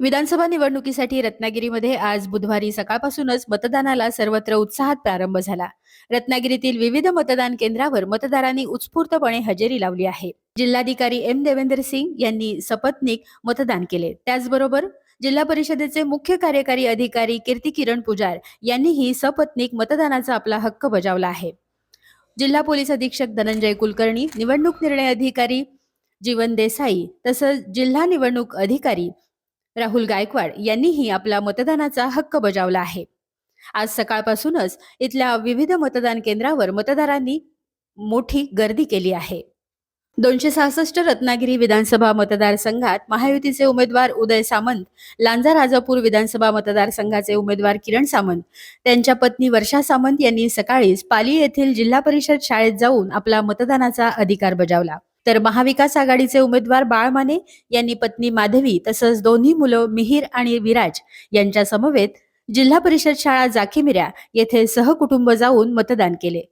विधानसभा निवडणुकीसाठी रत्नागिरीमध्ये आज बुधवारी सकाळपासूनच मतदानाला सर्वत्र उत्साहात प्रारंभ झाला. रत्नागिरीतील विविध मतदान केंद्रावर मतदारांनी उत्स्फूर्तपणे हजेरी लावली आहे. जिल्हाधिकारी एम देवेंद्र सिंग यांनी सपत्नीक मतदान केले. त्याचबरोबर जिल्हा परिषदेचे मुख्य कार्यकारी अधिकारी कीर्ती किरण पुजार यांनीही सपत्नीक मतदानाचा आपला हक्क बजावला आहे. जिल्हा पोलीस अधीक्षक धनंजय कुलकर्णी निवडणूक निर्णय अधिकारी जीवन देसाई तसंच जिल्हा निवडणूक अधिकारी राहुल गायकवाड यांनीही आपला मतदानाचा हक्क बजावला आहे. आज सकाळपासूनच इथल्या विविध मतदान केंद्रावर मतदारांनी मोठी गर्दी केली आहे. दोनशे सहासष्ट रत्नागिरी विधानसभा मतदारसंघात महायुतीचे उमेदवार उदय सामंत लांजा राजापूर विधानसभा मतदारसंघाचे उमेदवार किरण सामंत त्यांच्या पत्नी वर्षा सामंत यांनी सकाळीच पाली येथील जिल्हा परिषद शाळेत जाऊन आपला मतदानाचा अधिकार बजावला. तर महाविकास आघाडीचे उमेदवार बाळ माने यांनी पत्नी माधवी तसंच दोन्ही मुलं मिहीर आणि विराज यांच्या समवेत जिल्हा परिषद शाळा जाखीमिऱ्या येथे सहकुटुंब जाऊन मतदान केले.